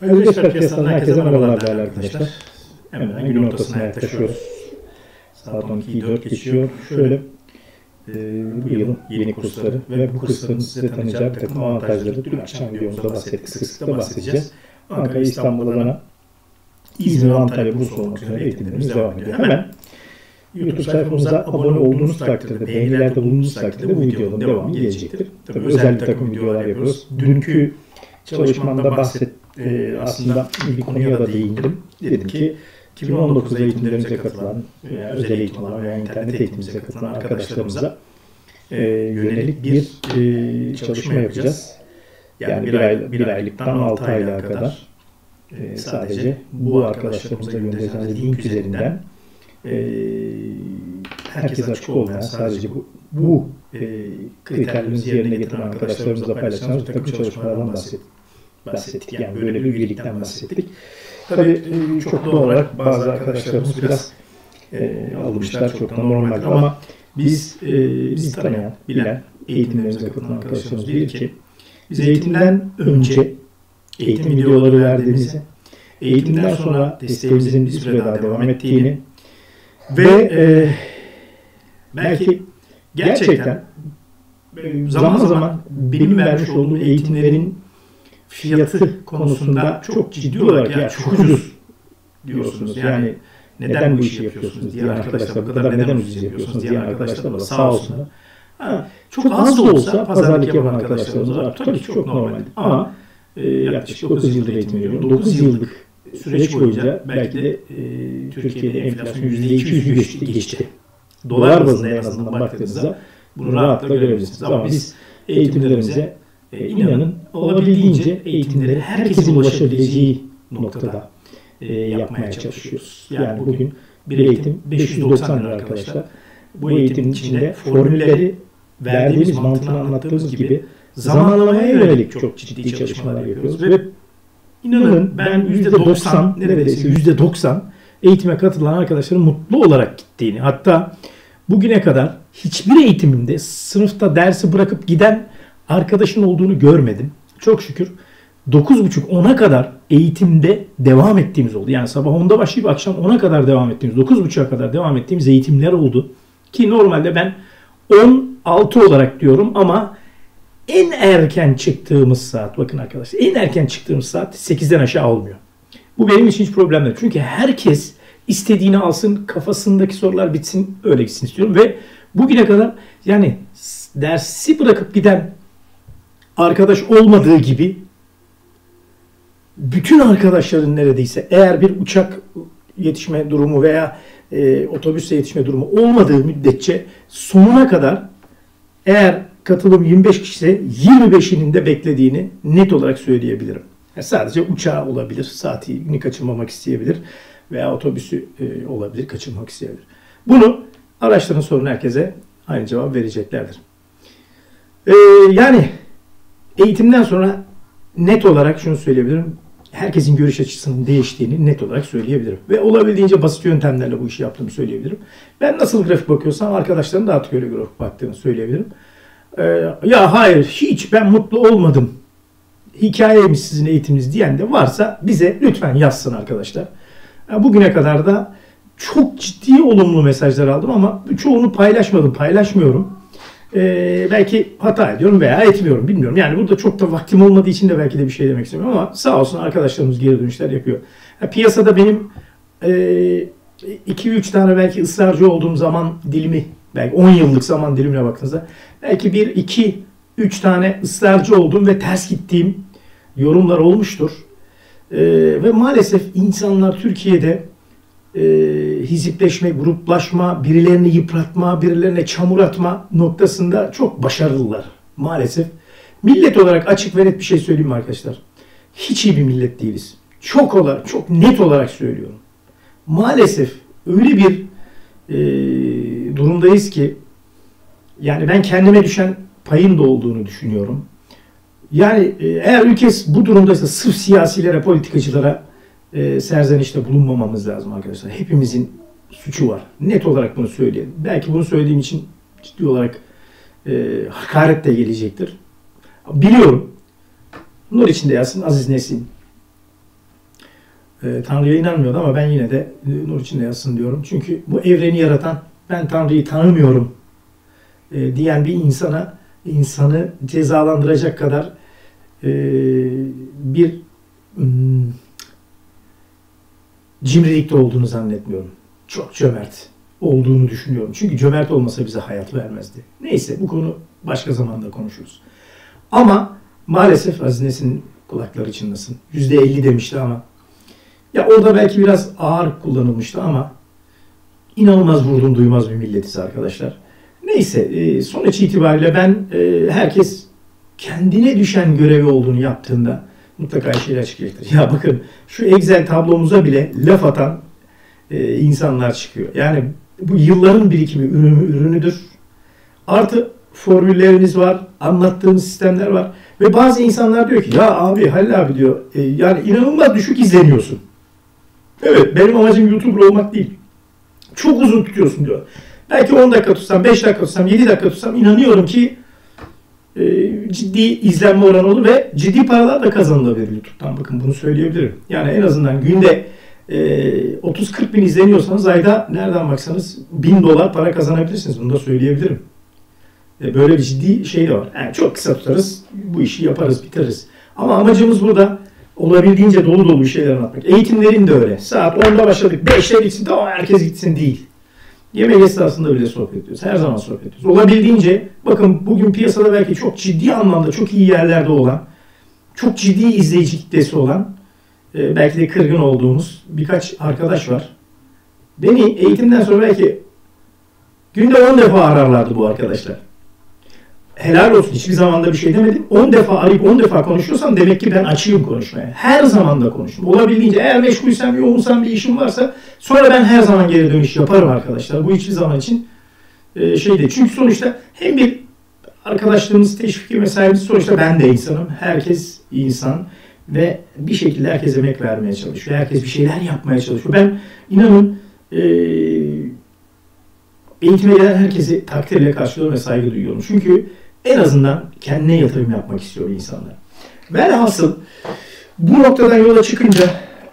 Özdeşler piyasadan herkese merhabalar değerli arkadaşlar. Hemen hemen gün ortasına yaklaşıyoruz. Saat 12'yi 4 geçiyor. Şöyle e, bu yılın yeni kursları ve bu kursların size tanıyacağı bir takım avantajları dün akşam videomuzda bahsettik. Sık sık da bahsedeceğiz. Ankara, İstanbul, Adana, İzmir, Antalya, Bursa olmak üzere eğitimlerimiz devam ediyor. Hemen YouTube sayfamıza abone olduğunuz takdirde, beğenilerde bulunduğunuz takdirde bu videonun devamı gelecektir. Tabii özel takım videolar yapıyoruz. Dünkü çalışmamda bahset, e, aslında bir konuya da değindim. Dedim ki 2019 eğitimlerimize katılan veya özel eğitim alan veya internet eğitimimize katılan arkadaşlarımıza e, yönelik bir e, çalışma yapacağız. Yani bir, ay, bir aylıktan 6 aylığa kadar e, sadece bu arkadaşlarımıza göndereceğimiz link üzerinden e, herkes açık olmayan sadece bu, bu e, kriterlerimizi yerine getiren arkadaşlarımızla paylaşacağımız takım çalışmalardan bahsettik. Bahsettik. Yani böyle bir üyelikten bahsettik. Tabii e, çok doğal olarak bazı arkadaşlarımız biraz e, almışlar çok da normal ama biz e, bizi tanıyan, bilen, eğitimlerimize katılan arkadaşlarımız bilir ki biz eğitimden önce eğitim videoları verdiğimizi, eğitimden sonra desteğimizin bir süre daha devam ettiğini ve e, belki gerçekten zaman zaman benim vermiş olduğum eğitimlerin fiyatı konusunda çok ciddi olarak ya çok ucuz diyorsunuz. Yani neden bu işi yapıyorsunuz diye arkadaşlar bu kadar neden ucuz yapıyorsunuz diye arkadaşlar da sağ olsunlar. Ha, çok az da olsa pazarlık yapan arkadaşlarımız var. Tabii ki çok normal. Ama e, yaklaşık 9 yıldır eğitim veriyorum. 9 yıllık süreç boyunca belki de e, Türkiye'de enflasyon %200'ü geçti. geçti. Dolar bazında en azından baktığınızda bunu rahatlıkla görebilirsiniz. Ama biz eğitimlerimize e, inanın olabildiğince eğitimleri herkesin ulaşabileceği noktada e, yapmaya çalışıyoruz. Yani bugün bir eğitim 590 lira arkadaşlar. Bu eğitimin içinde formülleri verdiğimiz mantığını anlattığımız gibi zamanlamaya yönelik çok ciddi çalışmalar yapıyoruz ve inanın ben %90 neredeyse %90 eğitime katılan arkadaşların mutlu olarak gittiğini hatta bugüne kadar hiçbir eğitimimde sınıfta dersi bırakıp giden arkadaşın olduğunu görmedim. Çok şükür 9.30-10'a kadar eğitimde devam ettiğimiz oldu. Yani sabah 10'da başlayıp akşam 10'a kadar devam ettiğimiz, 9.30'a kadar devam ettiğimiz eğitimler oldu. Ki normalde ben 16 olarak diyorum ama en erken çıktığımız saat, bakın arkadaşlar en erken çıktığımız saat 8'den aşağı olmuyor. Bu benim için hiç problem değil. Çünkü herkes istediğini alsın, kafasındaki sorular bitsin, öyle gitsin istiyorum. Ve bugüne kadar yani dersi bırakıp giden arkadaş olmadığı gibi bütün arkadaşların neredeyse eğer bir uçak yetişme durumu veya e, otobüsle yetişme durumu olmadığı müddetçe sonuna kadar eğer katılım 25 kişi ise 25'inin de beklediğini net olarak söyleyebilirim. Yani sadece uçağı olabilir, saatini kaçırmamak isteyebilir veya otobüsü e, olabilir, kaçırmak isteyebilir. Bunu araçların sorun herkese aynı cevap vereceklerdir. E, yani eğitimden sonra net olarak şunu söyleyebilirim. Herkesin görüş açısının değiştiğini net olarak söyleyebilirim. Ve olabildiğince basit yöntemlerle bu işi yaptığımı söyleyebilirim. Ben nasıl grafik bakıyorsam arkadaşlarım da artık öyle grafik baktığını söyleyebilirim. Ee, ya hayır hiç ben mutlu olmadım. Hikayeymiş sizin eğitiminiz diyen de varsa bize lütfen yazsın arkadaşlar. Bugüne kadar da çok ciddi olumlu mesajlar aldım ama çoğunu paylaşmadım, paylaşmıyorum. Ee, belki hata ediyorum veya etmiyorum bilmiyorum. Yani burada çok da vaktim olmadığı için de belki de bir şey demek istemiyorum ama sağ olsun arkadaşlarımız geri dönüşler yapıyor. Ya, piyasada benim 2-3 e, tane belki ısrarcı olduğum zaman dilimi belki 10 yıllık zaman dilimine baktığınızda belki 1 2 3 tane ısrarcı olduğum ve ters gittiğim yorumlar olmuştur. Ee, ve maalesef insanlar Türkiye'de e, hizipleşme, gruplaşma, birilerini yıpratma, birilerine çamur atma noktasında çok başarılılar maalesef. Millet olarak açık ve net bir şey söyleyeyim arkadaşlar? Hiç iyi bir millet değiliz. Çok olarak, çok net olarak söylüyorum. Maalesef öyle bir e, durumdayız ki yani ben kendime düşen payın da olduğunu düşünüyorum. Yani e, eğer ülke bu durumdaysa sırf siyasilere, politikacılara e, serzenişte bulunmamamız lazım arkadaşlar. Hepimizin suçu var. Net olarak bunu söyleyelim. Belki bunu söylediğim için ciddi olarak e, hakaret de gelecektir. Biliyorum. Nur içinde yazsın Aziz Nesin. e, Tanrı'ya inanmıyordu ama ben yine de e, nur içinde yatsın diyorum. Çünkü bu evreni yaratan ben Tanrı'yı tanımıyorum e, diyen bir insana insanı cezalandıracak kadar e, bir hmm, cimrilikte olduğunu zannetmiyorum. Çok cömert olduğunu düşünüyorum. Çünkü cömert olmasa bize hayat vermezdi. Neyse bu konu başka zamanda konuşuruz. Ama maalesef Aziz kulakları çınlasın. %50 demişti ama ya orada belki biraz ağır kullanılmıştı ama inanılmaz vurdum duymaz bir milletiz arkadaşlar. Neyse e, sonuç itibariyle ben e, herkes kendine düşen görevi olduğunu yaptığında mutlaka şeyler çıkacaktır. Ya bakın şu Excel tablomuza bile laf atan e, insanlar çıkıyor. Yani bu yılların birikimi ürünü, ürünüdür. Artı formüllerimiz var, anlattığımız sistemler var. Ve bazı insanlar diyor ki ya abi Halil abi diyor e, yani inanılmaz düşük izleniyorsun. Evet benim amacım YouTuber olmak değil. Çok uzun tutuyorsun diyor. Belki 10 dakika tutsam, 5 dakika tutsam, 7 dakika tutsam inanıyorum ki ciddi izlenme oranı olur ve ciddi paralar da kazanılabilir YouTube'dan. Bakın bunu söyleyebilirim. Yani en azından günde e, 30-40 bin izleniyorsanız ayda nereden baksanız 1000 dolar para kazanabilirsiniz. Bunu da söyleyebilirim. E, böyle bir ciddi şey de var. Yani çok kısa tutarız, bu işi yaparız, bitiririz. Ama amacımız burada olabildiğince dolu dolu bir şeyler anlatmak. Eğitimlerin de öyle. Saat 10'da başladık, 5'te gitsin, tamam herkes gitsin değil. Yemek esnasında bile sohbet ediyoruz. Her zaman sohbet ediyoruz. Olabildiğince bakın bugün piyasada belki çok ciddi anlamda çok iyi yerlerde olan, çok ciddi izleyici kitlesi olan, e, belki de kırgın olduğumuz birkaç arkadaş var. Beni eğitimden sonra belki günde 10 defa ararlardı bu arkadaşlar helal olsun hiçbir zamanda bir şey demedim. 10 defa arayıp 10 defa konuşuyorsam demek ki ben açığım konuşmaya. Her zaman da konuştum. Olabildiğince eğer meşgulsem, yoğunsam bir işim varsa sonra ben her zaman geri dönüş yaparım arkadaşlar. Bu hiçbir zaman için e, şey değil. Çünkü sonuçta hem bir arkadaşlığımız, teşviki mesaimiz sonuçta ben de insanım. Herkes insan ve bir şekilde herkes emek vermeye çalışıyor. Herkes bir şeyler yapmaya çalışıyor. Ben inanın e, eğitime gelen herkesi takdirle karşılıyorum ve saygı duyuyorum. Çünkü en azından kendine yatırım yapmak istiyor insanlar. Velhasıl bu noktadan yola çıkınca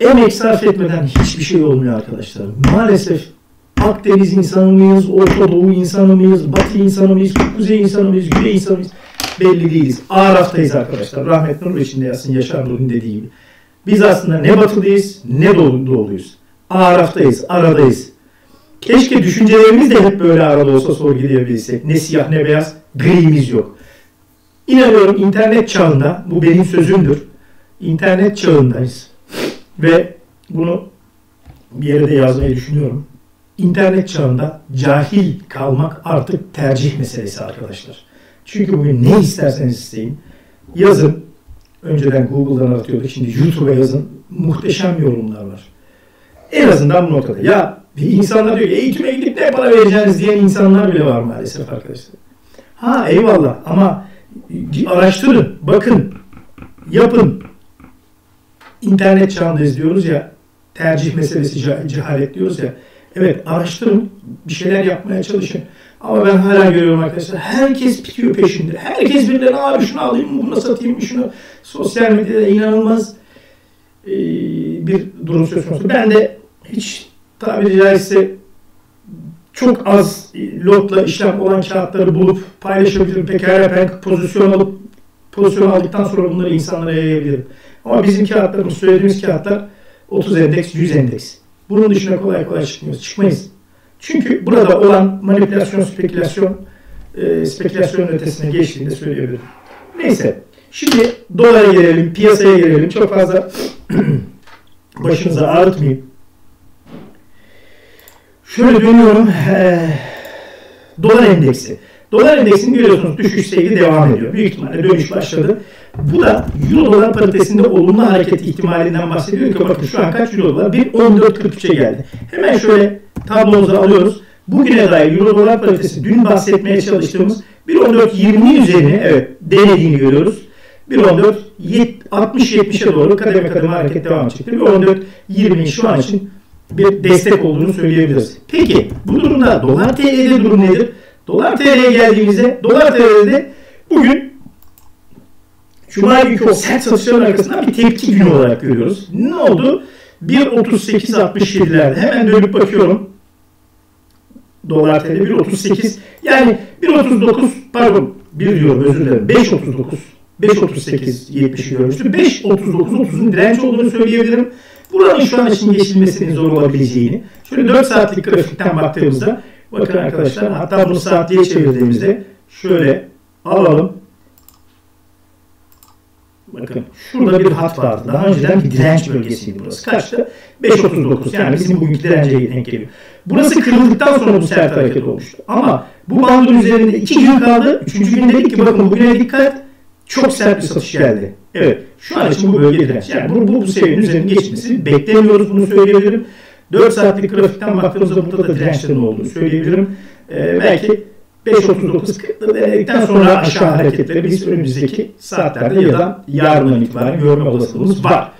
emek sarf etmeden hiçbir şey olmuyor arkadaşlar. Maalesef Akdeniz insanı mıyız, Orta Doğu insanı mıyız, Batı insanı mıyız, Kuzey insanı mıyız, Güney insanı mıyız belli değiliz. Araftayız arkadaşlar. Rahmet Nur içinde yazsın Yaşar Nur'un dediği gibi. Biz aslında ne batılıyız ne doğu, doğuluyuz. Araftayız, aradayız. Keşke düşüncelerimiz de hep böyle arada olsa sorgulayabilsek. Ne siyah ne beyaz, grimiz yok. İnanıyorum internet çağında, bu benim sözümdür. İnternet çağındayız. Ve bunu bir yere de yazmayı düşünüyorum. İnternet çağında cahil kalmak artık tercih meselesi arkadaşlar. Çünkü bugün ne isterseniz isteyin. Yazın. Önceden Google'dan aratıyorduk. Şimdi YouTube'a yazın. Muhteşem yorumlar var. En azından bu noktada. Ya insanlar diyor eğitime gidip ne para vereceğiniz diyen insanlar bile var maalesef arkadaşlar. Ha eyvallah ama araştırın, bakın, yapın. İnternet çağındayız diyoruz ya, tercih meselesi cehalet diyoruz ya. Evet araştırın, bir şeyler yapmaya çalışın. Ama ben hala görüyorum arkadaşlar. Herkes bitiyor peşinde. Herkes birilerine abi şunu alayım, bunu satayım, şunu. Sosyal medyada inanılmaz bir durum söz konusu. Ben de hiç tabiri caizse çok az lotla işlem olan kağıtları bulup paylaşabilirim. Pekala ben pozisyon alıp pozisyon aldıktan sonra bunları insanlara yayabilirim. Ama bizim kağıtlarımız, söylediğimiz kağıtlar 30 endeks, 100 endeks. Bunun dışına kolay kolay çıkmıyoruz. Çıkmayız. Çünkü burada olan manipülasyon, spekülasyon, e, spekülasyonun ötesine geçtiğini de söyleyebilirim. Neyse. Şimdi dolara gelelim, piyasaya gelelim. Çok fazla başınıza ağrıtmayayım. Şöyle dönüyorum. Ee, dolar endeksi. Dolar endeksini görüyorsunuz düşüş seyri devam ediyor. Büyük ihtimalle dönüş başladı. Bu da Euro dolar paritesinde olumlu hareket ihtimalinden bahsediyor ki bakın şu an kaç Euro dolar? 1.14.43'e geldi. Hemen şöyle tablomuza alıyoruz. Bugüne dair Euro dolar paritesi dün bahsetmeye çalıştığımız 1.14.20 üzerine evet denediğini görüyoruz. 1.14 60-70'e doğru kademe kademe hareket devam edecektir. 1.14 şu an için bir destek olduğunu söyleyebiliriz. Peki bu durumda dolar TL'de durum nedir? Dolar TL'ye geldiğimizde dolar TL'de bugün Cuma günkü o sert satışların arkasından bir tepki günü olarak görüyoruz. Ne oldu? 1.38.67'lerde hemen dönüp bakıyorum. Dolar TL 1.38 yani 1.39 pardon 1 diyorum özür dilerim 5.39 5.38 70 görmüştü. 5.39-30'un direnç olduğunu söyleyebilirim. Buranın şu an için geçilmesinin zor olabileceğini. Şöyle 4 saatlik grafikten baktığımızda bakın arkadaşlar hatta bunu saatliğe çevirdiğimizde şöyle alalım. Bakın şurada bir hat vardı. Daha önceden bir direnç bölgesiydi burası. Kaçtı? 5.39 yani bizim bugünkü dirence denk geliyor. Burası kırıldıktan sonra bu sert hareket olmuştu. Ama bu bandın üzerinde 2 gün kaldı. 3. gün dedik ki bakın bugüne dikkat çok sert bir satış geldi. Evet. Şu an için bu bölge direnç. Yani bu, bu, bu seviyenin üzerine geçmesi beklemiyoruz bunu söyleyebilirim. 4 saatlik grafikten baktığımızda burada da dirençlerin olduğunu söyleyebilirim. Ee, belki 5.39 denedikten sonra aşağı hareketleri biz önümüzdeki saatlerde ya da yarından itibaren görme olasılığımız var.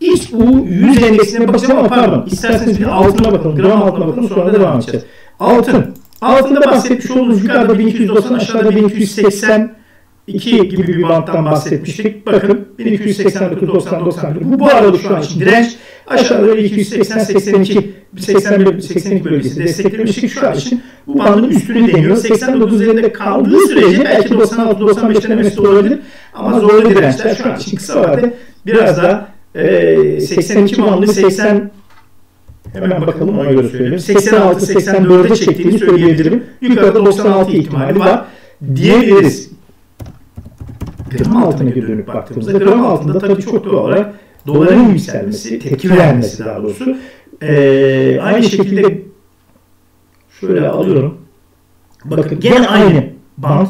XU 100 endeksine bakacağım ama pardon isterseniz bir altına bakalım. Gram altına bakalım sonra da devam edeceğiz. Altın. Altında bahsetmiş olduğumuz yukarıda 1290 aşağıda 1280 2 gibi bir banttan bahsetmiştik. Bakın 1289 90 91. Bu bu arada şu an için direnç. Aşağıda 280 82 81 82 bölgesi desteklemiştik. Şu an için bu bandın üstünü deniyor. 89 üzerinde kaldığı sürece belki 96 95 denemesi de olabilir. Ama zorlu dirençler şu an için kısa vadede biraz daha e, 82 bandı 80 Hemen bakalım ona göre söyleyeyim. 86-84'e çektiğini söyleyebilirim. Yukarıda 96 ihtimali var diyebiliriz gram altına bir dönüp baktığımızda gram altında tabii çok doğal olarak doların yükselmesi, tepki vermesi daha doğrusu. Ee, aynı şekilde şöyle alıyorum. Bakın gene aynı band.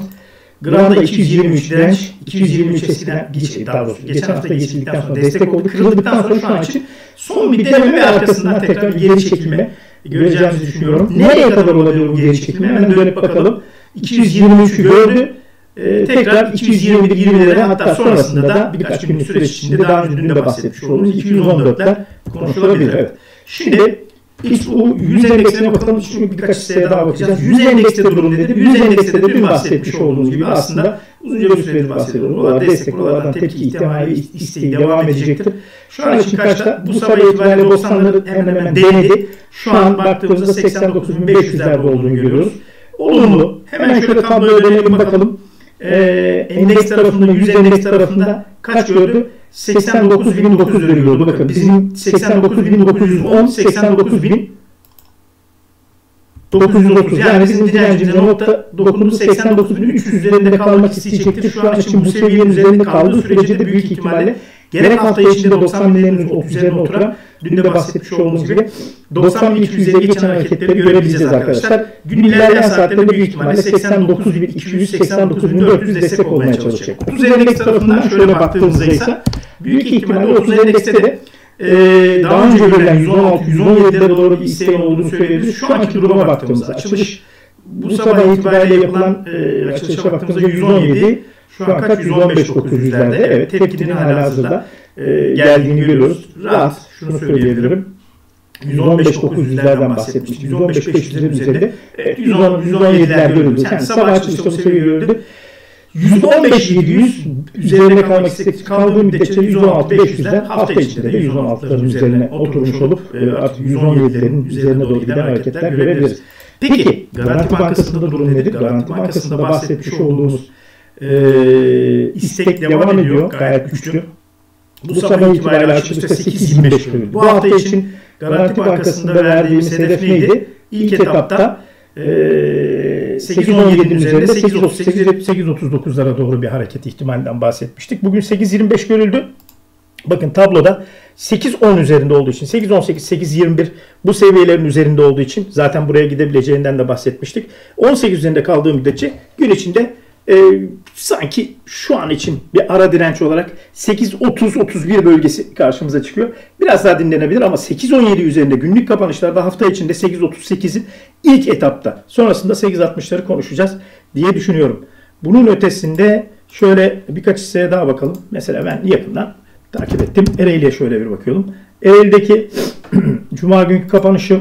Gramda 223 direnç, 223 eskiden geç, daha doğrusu geçen hafta geçildikten sonra destek oldu. Kırıldıktan sonra şu an için son bir deneme ve arkasından tekrar bir geri çekilme göreceğimizi düşünüyorum. Nereye kadar olabilir bu geri çekilme? Hemen dönüp bakalım. 223'ü gördü. Ee, tekrar 220'lere hatta sonrasında da birkaç günlük süreç içinde daha önce dün de bahsetmiş olduğumuz 214'ler konuşulabilir. Evet. Şimdi XU 100 endeksine bakalım. Çünkü birkaç hisseye daha bakacağız. 100 endekste durum dedim. 100 endekste de dün bahsetmiş olduğumuz gibi aslında uzunca bir süredir bahsediyorum. Buralar destek, buralardan tepki ihtimali isteği devam edecektir. Şu an için kaçta? Bu sabah itibariyle 90'ları hemen hemen denedi. Şu an baktığımızda 89.500'lerde olduğunu görüyoruz. Olumlu. Hemen şöyle tabloya dönelim bakalım e, endeks tarafında, 100 endeks tarafında kaç gördü? 89.900 gördü. Bakın bizim 89.910, 89.000 930 yani bizim direncimize nokta dokundu 89.300 üzerinde kalmak isteyecektir. Şu an için bu seviyenin üzerinde kaldığı sürece de büyük ihtimalle gerek hafta içinde 90 binlerin üzerine oturan dün de bahsetmiş olduğumuz gibi 90 bin 250 geçen hareketleri görebileceğiz arkadaşlar. Gün ilerleyen saatlerinde büyük ihtimalle 89 bin 200 89 bin 400 destek olmaya çalışacak. 30 endeks tarafından şöyle baktığımızda ise büyük ihtimalle 30 endekste de ee, daha önce görülen 116-117'lere doğru bir isteğin olduğunu söyleyebiliriz. Şu anki duruma baktığımızda açılış bu sabah itibariyle yapılan e, açılışa baktığımızda 117 şu an kaç? 115 900'lerde evet tepkinin hala hazırda e, geldiğini görüyoruz. Rahat. Şunu söyleyebilirim. 115 900'lerden bahsetmiştik. 115 500'lerin üzerinde. evet, 110 117'ler görüldü. Yani sabah açılışta bu seviye görüldü. 115 700 üzerine kalmak istek kaldığı müddetçe 116 500'den hafta içinde de 116'ların üzerine oturmuş olup e, artık 117'lerin üzerine doğru giden hareketler görebiliriz. Peki Garanti Bankası'nda durum nedir? Garanti Bankası'nda bahsetmiş olduğumuz e, istek devam ediyor gayet güçlü. Bu sabah itibariyle açılışta 8.25 görüldü. Bu hafta için Garanti Bankası'nda verdiğimiz hedef neydi? İlk etapta e, 8.17'nin üzerinde 8.38 8.39'lara doğru bir hareket ihtimalinden bahsetmiştik. Bugün 8.25 görüldü. Bakın tabloda 8.10 üzerinde olduğu için 8.18 8.21 bu seviyelerin üzerinde olduğu için zaten buraya gidebileceğinden de bahsetmiştik. 18 üzerinde kaldığı müddetçe gün içinde e, sanki şu an için bir ara direnç olarak 8.30-31 bölgesi karşımıza çıkıyor. Biraz daha dinlenebilir ama 8.17 üzerinde günlük kapanışlarda hafta içinde 8.38'in ilk etapta sonrasında 8.60'ları konuşacağız diye düşünüyorum. Bunun ötesinde şöyle birkaç hisseye daha bakalım. Mesela ben yakından takip ettim. Ereğli'ye şöyle bir bakıyorum. Ereğli'deki Cuma günkü kapanışı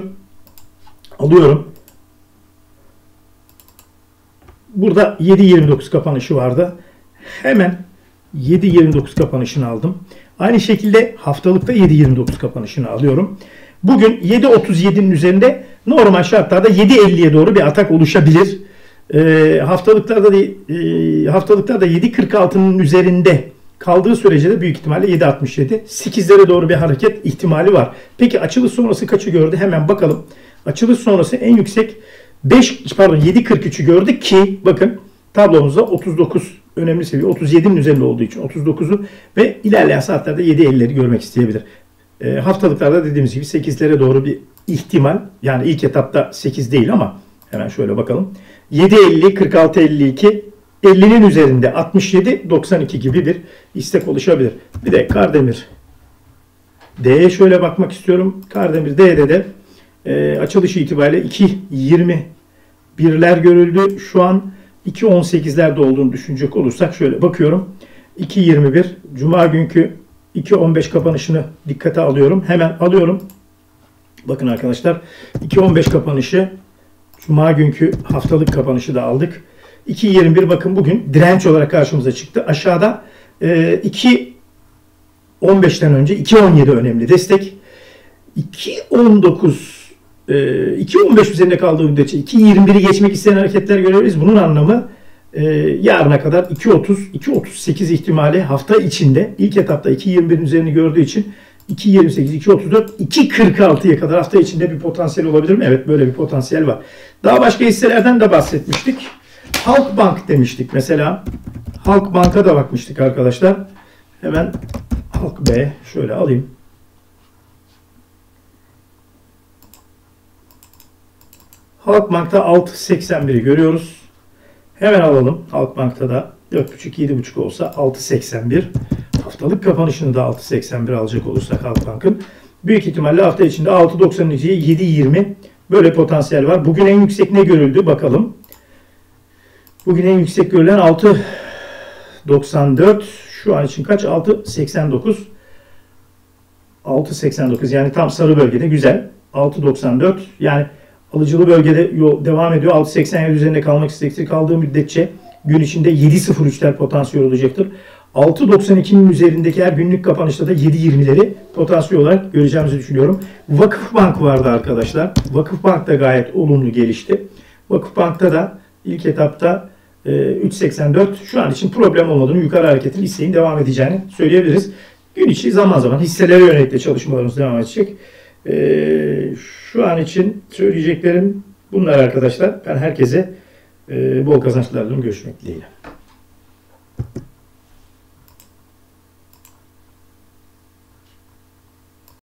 alıyorum. Burada 7.29 kapanışı vardı. Hemen 7.29 kapanışını aldım. Aynı şekilde haftalıkta 7.29 kapanışını alıyorum. Bugün 7.37'nin üzerinde normal şartlarda 7.50'ye doğru bir atak oluşabilir. E, haftalıklarda da e, haftalıklarda 7.46'nın üzerinde kaldığı sürece de büyük ihtimalle 7.67 8'lere doğru bir hareket ihtimali var. Peki açılış sonrası kaçı gördü? Hemen bakalım. Açılış sonrası en yüksek 5 pardon 7.43'ü gördük ki bakın tablomuzda 39 önemli seviye 37'nin üzerinde olduğu için 39'u ve ilerleyen saatlerde 7.50'leri görmek isteyebilir. E, haftalıklarda dediğimiz gibi 8'lere doğru bir ihtimal yani ilk etapta 8 değil ama hemen şöyle bakalım. 7.50, 46.52, 50'nin üzerinde 67, 92 gibi bir istek oluşabilir. Bir de Kardemir D'ye şöyle bakmak istiyorum. Kardemir D'de de e, açılış itibariyle 2.20 birler görüldü. Şu an 2.18'lerde olduğunu düşünecek olursak şöyle bakıyorum. 2.21 Cuma günkü 2.15 kapanışını dikkate alıyorum. Hemen alıyorum. Bakın arkadaşlar 2.15 kapanışı Cuma günkü haftalık kapanışı da aldık. 2.21 bakın bugün direnç olarak karşımıza çıktı. Aşağıda e, 2.15'ten önce 2.17 önemli destek. 2.19 e, 2.15 üzerinde kaldığı müddetçe 2.21'i geçmek isteyen hareketler görebiliriz. Bunun anlamı e, yarına kadar 2.30 2.38 ihtimali hafta içinde ilk etapta 2.21'in üzerini gördüğü için 2.28, 2.34, 2.46'ya kadar hafta içinde bir potansiyel olabilir mi? Evet böyle bir potansiyel var. Daha başka hisselerden de bahsetmiştik. Halkbank demiştik mesela. Halkbank'a da bakmıştık arkadaşlar. Hemen Halk B şöyle alayım. Halkbank'ta 6.81'i görüyoruz. Hemen alalım. Halkbank'ta da 4.5-7.5 olsa 6.81. Haftalık kapanışını da 6.81 alacak olursak Halkbank'ın. Büyük ihtimalle hafta içinde 6.92'ye 7.20 böyle potansiyel var. Bugün en yüksek ne görüldü bakalım. Bugün en yüksek görülen 6.94. Şu an için kaç? 6.89. 6.89 yani tam sarı bölgede güzel. 6.94 yani alıcılı bölgede yol devam ediyor. 6.87 üzerinde kalmak istekli kaldığı müddetçe gün içinde 7.03'ler potansiyel olacaktır. 6.92'nin üzerindeki her günlük kapanışta da 7.20'leri potansiyel olarak göreceğimizi düşünüyorum. Vakıfbank vardı arkadaşlar. Vakıfbank da gayet olumlu gelişti. Vakıfbank'ta da ilk etapta 3.84 e, şu an için problem olmadığını, yukarı hareketin isteğin devam edeceğini söyleyebiliriz. Gün içi zaman zaman hisselere yönelik de çalışmalarımız devam edecek. E, şu an için söyleyeceklerim bunlar arkadaşlar. Ben herkese e, bol kazançlar diliyorum. Görüşmek dileğiyle.